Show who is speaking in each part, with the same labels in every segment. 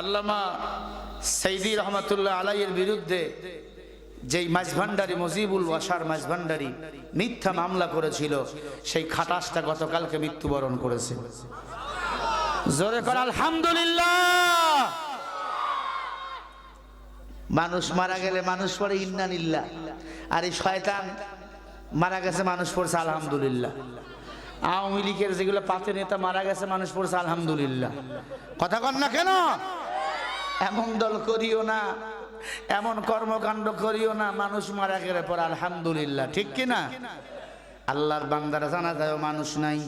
Speaker 1: আল্লামা সৈদি রহমতুল্লাহ আলাইয়ের বিরুদ্ধে যেই মাঝভান্ডারি মজিবুল ওয়াসার মাঝভান্ডারি মিথ্যা মামলা করেছিল, সেই খাটাসটা গতকালকে মৃত্যুবরণ করেছে। জোরে কর, আলহামদুলিল্লাহ! মানুষ মারা গেলে মানুষ পড়ে ইন্নানিল্লা আর এই শয়তান মারা গেছে, মানুষ পড়ছে, আলহামদুলিল্লাহ। আওয়ামী লীগের যেগুলো পাতে নেতা মারা গেছে, মানুষ পড়ছে, আলহামদুলিল্লাহ। কথা কন না কেন? এমন দল করিও না, এমন কর্মকাণ্ড করিও না, মানুষ মারা গেলে পর আলহামদুলিল্লাহ, ঠিক কি না? আল্লাহর বান্দারা জানা যায় মানুষ নাই,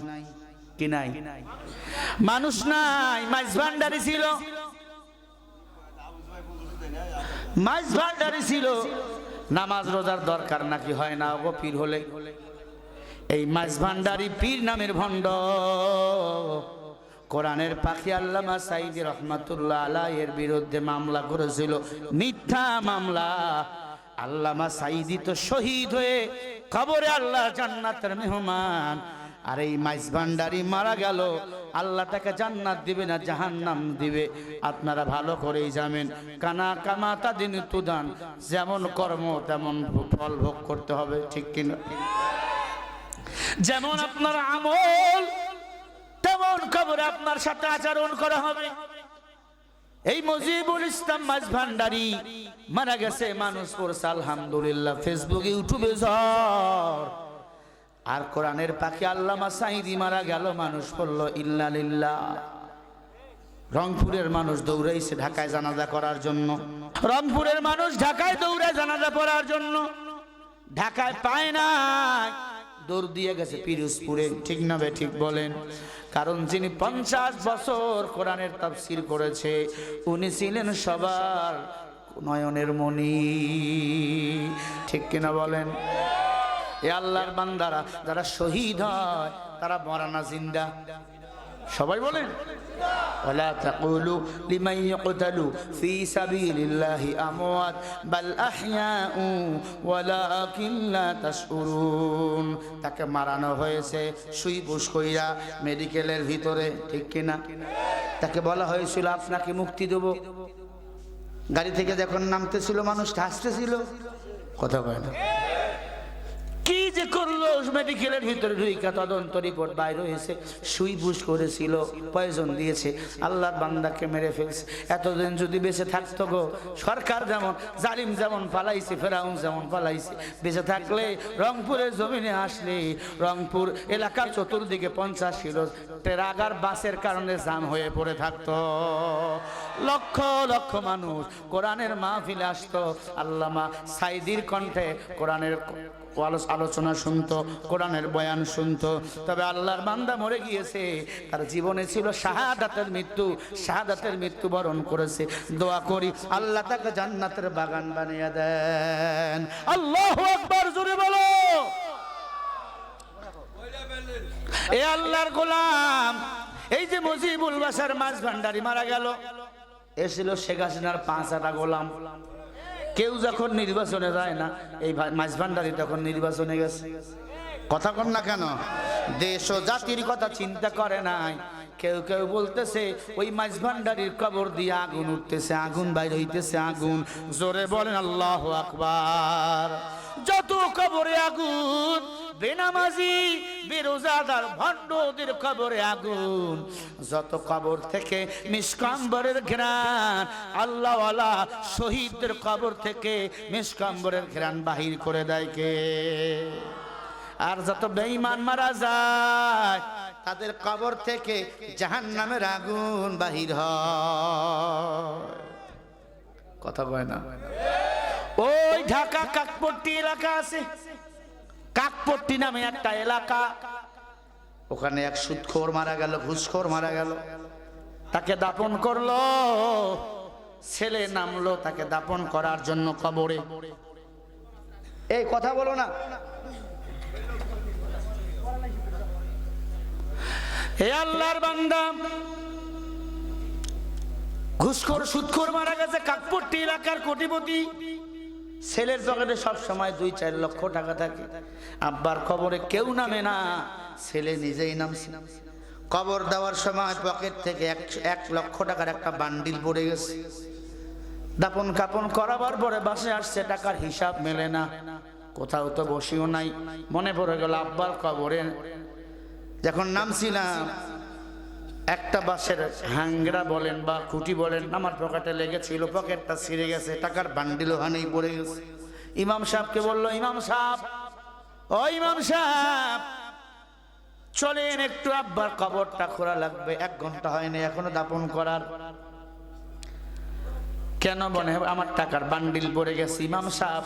Speaker 1: কি নাই? মানুষ নাই, মাইজ ভান্ডারি ছিল। মাইজ ভান্ডারি ছিল। নামাজ রোজার দরকার নাকি হয় না গো পীর হলে? এই মাইজ ভান্ডারি পীর নামের ভণ্ড। কোরআনের পাখি আল্লামা সাইদি রহমাতুল্লাহ আলাহ এর বিরুদ্ধে মামলা করেছিল। মিথ্যা মামলা। আল্লামা সাইদি তো শহীদ হয়ে কবরে আল্লাহ জান্নাতের মেহমান। আর এই মাইজ ভান্ডারি মারা গেল। আল্লাহ তাকে জান্নাত দিবে না জাহান্নাম দিবে। আপনারা ভালো করেই জানেন। কানা কামাতা দিন তুদান। যেমন কর্ম, তেমন ফল ভোগ করতে হবে। ঠিক কিনা? যেমন আপনার আমল তেমন কবরে আপনার সাথে আচরণ করা হবে? এই মজিবুল ইসলাম মাঝ ভান্ডারি, মারা গেছে মানুষ পড়ছে, আলহামদুলিল্লাহ ফেসবুক ইউটিউবে ঝড়। আর কোরআনের পাখি আল্লামা সাইদি মারা গেল, মানুষ পড়ল ইল্লালিল্লাহ রংপুরের মানুষ দৌড়াইছে ঢাকায় জানাজা করার জন্য। রংপুরের মানুষ ঢাকায় দৌড়ায় জানাজা পড়ার জন্য। ঢাকায় পায় না দৌড় দিয়ে গেছে, পিরোজপুরে। ঠিক না বে, ঠিক বলেন। কারণ যিনি পঞ্চাশ বছর কোরআনের তাফসির করেছে, উনি ছিলেন সবার নয়নের মণি। ঠিক কিনা বলেন? এ আল্লাহর বান্দারা যারা শহীদ হয়, তারা মরানা জিন্দা। সবাই বলেন ولا تقولوا لمن يقتل في سبيل الله أموات بل أحياء ولكن لا تشعرون তাকে মারানো হয়েছে সুই বুস কইরা মেডিকেলের ভিতরে ঠিক কিনা তাকে বলা হয়েছিল আপনাকে মুক্তি দেব গাড়ি থেকে যখন নামতেছিল মানুষ হাসতেছিল কথা কয় না কি যে করল? মেডিকেলের ভিতরে ঢুইকা তদন্ত রিপোর্ট বাইরে হয়েছে। সুই বুস করেছিল পয়জন দিয়েছে। আল্লাহর বান্দাকে মেরে ফেলছে। এতদিন যদি বেঁচে থাকতো গো, সরকার যেমন, জালিম যেমন পালাইছে, ফেরাউন যেমন পালাইছে, বেঁচে থাকলে রংপুরের জমিনে আসলে, রংপুর এলাকার চতুর্দিকে পঞ্চাশ কিলো ট্রাগার বাসের কারণে জাম হয়ে পড়ে থাকতো। লক্ষ লক্ষ মানুষ কোরআনের মাহফিলে আসতো। আল্লামা সাইদির কণ্ঠে কোরআনের আলোচনা শুনতো, কোরআনের বয়ান শুনতো। তবে আল্লাহর বান্দা মরে গিয়েছে। তার জীবনে ছিল শাহাদাতের মৃত্যু। শাহাদাতের মৃত্যু বরণ করেছে। দোয়া করি, আল্লাহ তাকে জান্নাতের বাগান বানিয়ে দেন। আল্লাহ আকবার, জোরে বলো। এ আল্লাহর গোলাম। এই যে মুজিবুল বাসার মাছ ভান্ডারি মারা গেল। এসেছিল শেখ হাসিনার পাঁচ আটা গোলাম। কেউ যখন নির্বাচনে যায় না, এই মাঝভান্ডারি তখন নির্বাচনে গেছে। কথা কন না কেন? দেশ ও জাতির কথা চিন্তা করে নাই। কেউ কেউ বলতেছে, ওই মাছ ভান্ডারির কবর দিয়ে আগুন উঠতেছে, আগুন বাইর হইতেছে, আগুন। জোরে বলেন, আল্লাহ আকবার। যত কবরে আগুন, বেনামাজি, বেরোজাদার ভণ্ডদের কবরে আগুন। যত কবর থেকে নিষ্কাম্বরের ঘ্রাণ, আল্লাহওয়ালা শহীদদের কবর থেকে নিষ্কাম্বরের ঘ্রাণ বাহির করে দেয় কে? আর যত বেঈমান মারা যায় তাদের কবর থেকে জাহান নামের আগুন বাহির কথা কয় না? ওই ঢাকা কাকপট্টি এলাকা আছে। কাকপট্টি নামে একটা এলাকা। ওখানে এক সুদখোর মারা গেল, ঘুষখোর মারা গেল। তাকে দাপন করল। ছেলে নামলো তাকে দাপন করার জন্য কবরে। এই কথা বলো না। হে আল্লাহর বান্দা, ঘুষখোর, সুদখোর মারা গেছে, কাকপট্টি এলাকার কোটিপতি। ছেলের পকেটে সব সময় দুই, চার লক্ষ টাকা থাকে। আব্বার খবরে কেউ নামে না, ছেলে নিজেই নামছে। কবর দেওয়ার সময় পকেট থেকে এক লক্ষ টাকার একটা বান্ডিল পড়ে গেছে। দাপন কাপন করাবার পরে বাসে আসছে, টাকার হিসাব মেলে না। কোথাও তো বসিও নাই, মনে পড়ে গেল আব্বার কবরে যখন নামছিলাম, একটা বাসের হ্যাংরা বলেন বা খুঁটি বলেন, আমার পকেটে লেগেছিল, পকেটটা ছিঁড়ে গেছে, টাকার বান্ডিল ওখানেই পড়ে গেছে। ইমাম সাহেবকে বলল, ইমাম সাহেব, ও ইমাম সাহেব, চলেন একটু, আব্বার কবরটা খোলা লাগবে, এক ঘণ্টা হয়নি, এখনও দাপন করার। কেন মনে হবে আমার টাকার বান্ডিল পড়ে গেছে, ইমাম সাহেব,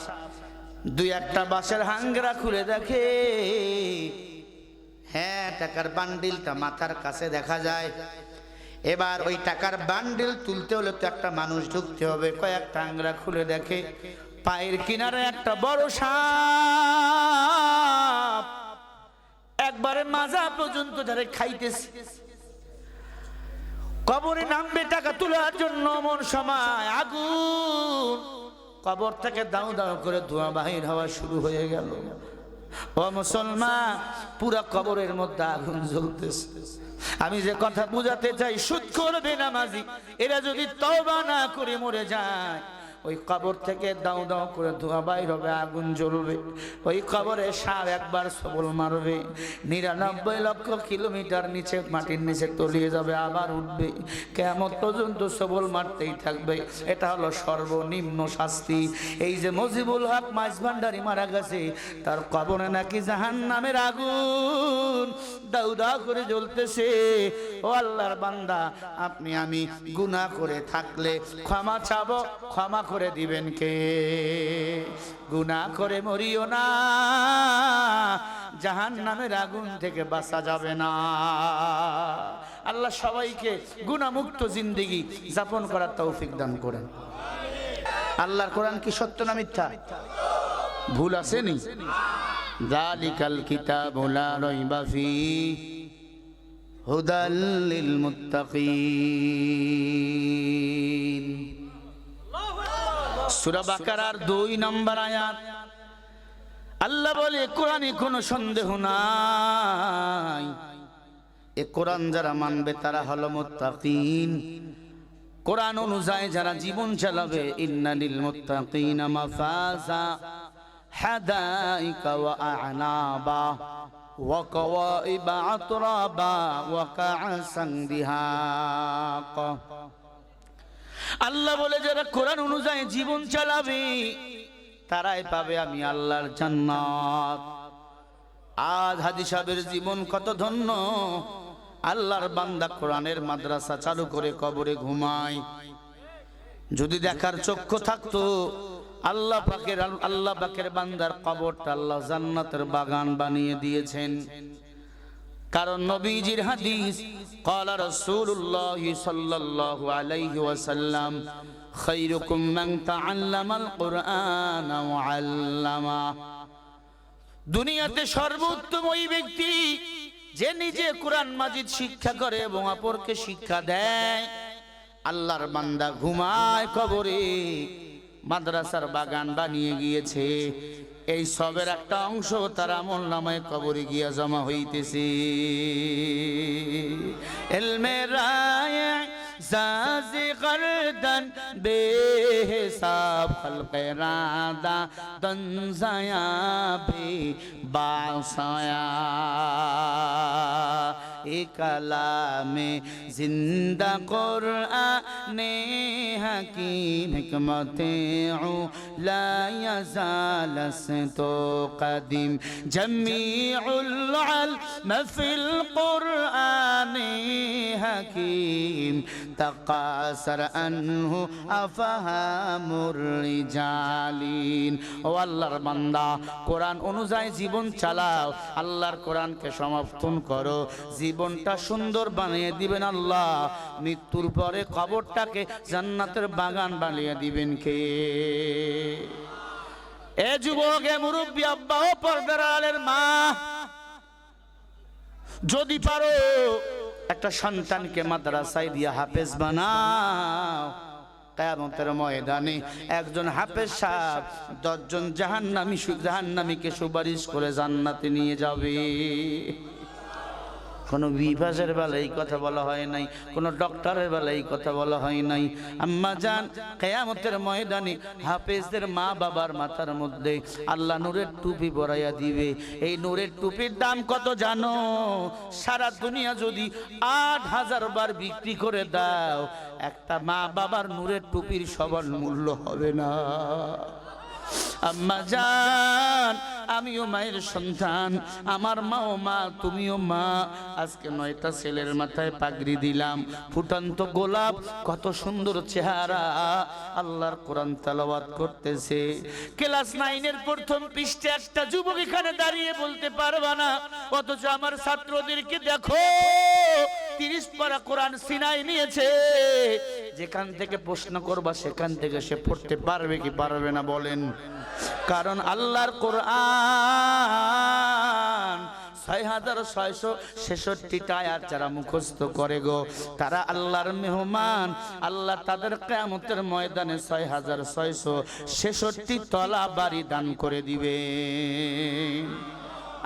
Speaker 1: দুই একটা বাসের হাঙ্গরা খুলে দেখে হ্যাঁ টাকার বান্ডিলটা মাথার কাছে দেখা যায়। এবার ওই টাকার বান্ডিল তুলতে হলে তো একটা মানুষ ঢুকতে হবে। কয়েকটা আংরা খুলে দেখে, পায়ের কিনারে একটা বড় সাপ। একবারে মাজা পর্যন্ত যারা খাইতেছে। কবরে নামবে টাকা তোলার জন্য মন সময় আগুন। কবর থেকে দাও দাও করে ধোঁয়া বাহির হওয়া শুরু হয়ে গেল। ও মুসলমান, পুরা কবরের মধ্যে আগুন জ্বলতেছে। আমি যে কথা বুঝাতে চাই, সুদ করবে নামাজি। এরা যদি তবা না করে মরে যায় ওই কবর থেকে দাও দাও করে ধোঁয়া বাইর হবে, আগুন জ্বলবে। ওই কবরে সাপ একবার সবল মারবে। নিরানব্বই লক্ষ কিলোমিটার নিচে মাটির নিচে তলিয়ে যাবে, আবার উঠবে। কেমন পর্যন্ত সবল মারতেই থাকবে। এটা হলো সর্বনিম্ন শাস্তি। এই যে মজিবুল হক মাছ ভান্ডারি মারা গেছে, তার কবরে নাকি জাহান নামের আগুন দাউ দাউ করে জ্বলতেছে। ও আল্লাহর বান্দা, আপনি আমি গুনাহ করে থাকলে ক্ষমা চাবো, ক্ষমা করে দিবেন কে? গুনাহ করে মরিও না। জাহান নামের আগুন থেকে বাঁচা যাবে না। আল্লাহ সবাইকে গুণামুক্ত জিন্দিগি যাপন করার তৌফিক দান করেন। আল্লাহর কোরআন কি সত্য না মিথ্যা? ভুল আসেনি জালিকাল কিতাব লা রাইবা ফীহ হুদাল লিল মুত্তাকিন। সূরা বাকারার 2 নম্বর আয়াত। আল্লাহ বলে কোরআনে কোনো সন্দেহ নাই। এ কোরআন যারা মানবে তারা হলো মুত্তাকিন। কোরআন অনুযায়ী যারা জীবন চালাবে ইন্নালিল মুত্তাকিনা মাফাজা হাদাইকা ওয়া আ'নাবা, ওয়া কাওয়াইবা আতরাবা, ওয়া কা'সান দিহাকা আল্লাহ বলে যারা কোরআন অনুযায়ী জীবন চালাবে, তারাই পাবে আমি আল্লাহর জান্নাত। আজ হাজি সাহেবের জীবন কত ধন্য। আল্লাহর বান্দা কোরআনের মাদ্রাসা চালু করে কবরে ঘুমায়। যদি দেখার চক্ষু থাকতো, আল্লাহ পাকের আল্লাহ পাকের বান্দার কবরটা আল্লাহ জান্নাতের বাগান বানিয়ে দিয়েছেন। কারণ নবীজির হাদিস قال رسول الله صلى الله عليه وسلم خيركم من تعلم القرآن وعلمه দুনিয়াতে সর্বোত্তম ওই ব্যক্তি যে নিজে কোরআন মাজিদ শিক্ষা করে এবং অপরকে শিক্ষা দেয় আল্লাহর বান্দা ঘুমায় কবরে মাদ্রাসার বাগান বানিয়ে গিয়েছে। এই সবের একটা অংশ তার আমল কবরে গিয়া জমা হইতেছে। এলমে রায় জাজি গর্দন বেহিসাব খলক রাদা দনজায়া বে বাসায়া। এ কালামে জিন্দা কোরআনে হাকিম হিকমতে লা ইয়াজাল তো কদিম জমিউল আলম ফিল কোরআনে হাকিম তাকাসার আনহু আফহামুর রিজালিন ও আল্লাহর বান্দা কোরআন অনুযায়ী জীবন চালাও, আল্লাহর কোরআনকে সমর্থন করো জীবনটা সুন্দর বানিয়ে দিবেন আল্লাহ। মৃত্যুর পরে কবরটাকে জান্নাতের বাগান বানিয়ে দিবেন কে? এ যুবক, এ মুরব্বী, আব্বা ও মা, যদি পারো একটা সন্তানকে মাদ্রাসায় দিয়ে হাফেজ বানাও। ময়দানে একজন হাফেজ সাহেব দশজন জাহান্নামী জাহান্নামীকে সুপারিশ করে জান্নাতে নিয়ে যাবে। কোনো বিভাসের বেলা এই কথা বলা হয় নাই, কোনো ডক্টরের বেলা এই কথা বলা হয় নাই। আম্মা যান কেয়ামতের ময়দানে হাফেজদের মা বাবার মাথার মধ্যে আল্লাহ নূরের টুপি পরাইয়া দিবে। এই নূরের টুপির দাম কত জানো? সারা দুনিয়া যদি আট হাজার বার বিক্রি করে দাও, একটা মা বাবার নূরের টুপির সবার মূল্য হবে না। আম্মা জান, আমিও মায়ের সন্তান, আমার মাও মা, তুমিও মা। আজকে নয়টা ছেলের মাথায় পাগড়ি দিলাম। ফুটান্ত গোলাপ, কত সুন্দর চেহারা। আল্লাহর কোরআন তালাওয়াত করতেছে। ক্লাস নাইনের প্রথম পৃষ্ঠে একটা যুবক এখানে দাঁড়িয়ে বলতে পারবা না। অথচ আমার ছাত্রদেরকে দেখো তিরিশ পারা কোরআন সিনাই নিয়েছে। যেখান থেকে প্রশ্ন করবা, সেখান থেকে সে পড়তে পারবে কি পারবে না বলেন। কারণ আল্লাহর কোরআন ছয় হাজার ছয়শো ছেষট্টিটা আয়াত যারা মুখস্থ করে গো, তারা আল্লাহর মেহমান। আল্লাহ তাদের কেয়ামতের ময়দানে ছয় হাজার ছয়শো ছেষট্টি তলা বাড়ি দান করে দিবে।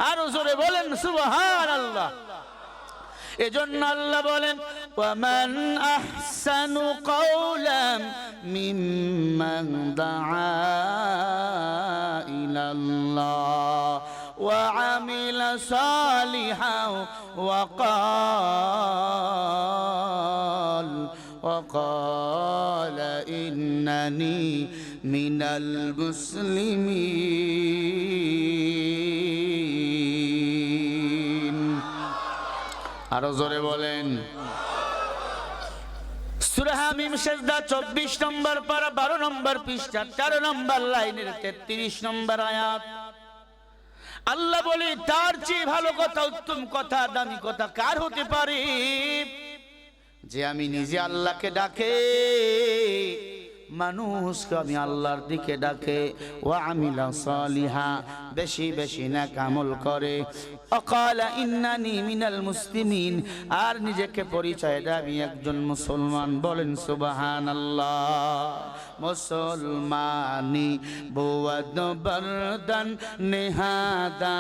Speaker 1: আরও জোরে বলেন সুবহান আল্লাহ এজন্য আল্লাহ বলেন ওয়ামান আহসানু কওলাম মিম্মান দাআ ইলাল্লাহ وعمل صالحا وقال وقال إنني من المسلمين আরও জোরে বলেন। সুরাহামিম সেজদা চব্বিশ নম্বর পারা বারো নম্বর পৃষ্ঠা তেরো নম্বর লাইনের তেত্রিশ নম্বর আয়াত। আল্লাহ বলে তার চেয়ে ভালো কথা উত্তম কথা দামি কথা কার হতে পারে? যে আমি নিজে আল্লাহকে ডাকে মানুষকে আমি আল্লাহর দিকে ডাকে ও আমিলা সালিহা বেশি বেশি না কামল করে। অকালা ইন্নানি মিনাল মুসলিমিন, আর নিজেকে পরিচয় দেয় আমি একজন মুসলমান বলেন সুবাহান আল্লাহ মুসলমানি বুয়াদ বরদন নেহাদা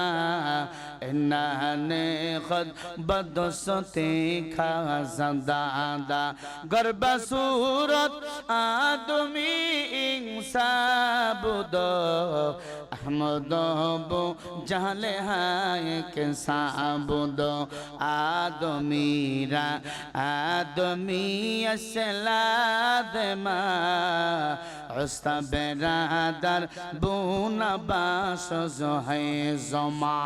Speaker 1: এনানে খদ বদসতে খাজাদা গর্ব সুরত আদমি ইনসাবুদ আহমদ জালে জাহলে হায় কে সাবুদ আদমিরা আদমি আসলাদ মা বুনা বাস জমা।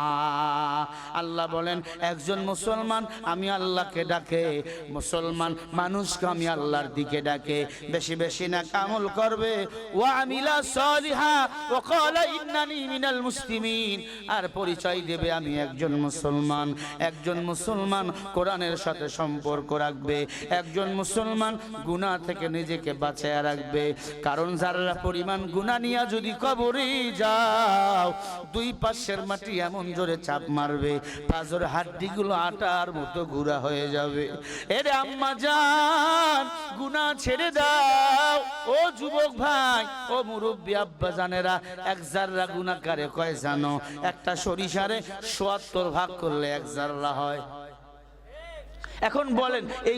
Speaker 1: আল্লাহ বলেন, একজন মুসলমান আমি আল্লাহকে ডাকে, মুসলমান মানুষকে আমি আল্লাহর দিকে ডাকে। বেশি বেশি না কামল করবে। ও আমিলা সলিহা, ও কলা ইন্নানি মিনাল মুসলিমিন। আর পরিচয় দেবে, আমি একজন মুসলমান। একজন মুসলমান কোরআনের সাথে সম্পর্ক রাখবে। একজন মুসলমান গুনাহ থেকে নিজেকে বাঁচায় রাখবে। কারণ যারা পরিমাণ গুনাহ নিয়ে যদি কবরে যাও, দুই পাশের মাটি এমন জোরে চাপ মারবে, পাঁচর হাড্ডিগুলো আটার মতো গুড়া হয়ে যাবে। এরে আম্মা জান গুনাহ ছেড়ে দাও। ও যুবক ভাই, ও মুরব্বী আব্বা জানেরা, এক জাররা গুনাহকারে কয় জানো, একটা সরিষারে সোয়াত্তর ভাগ করলে এক জাররা হয়। এখন বলেন, এই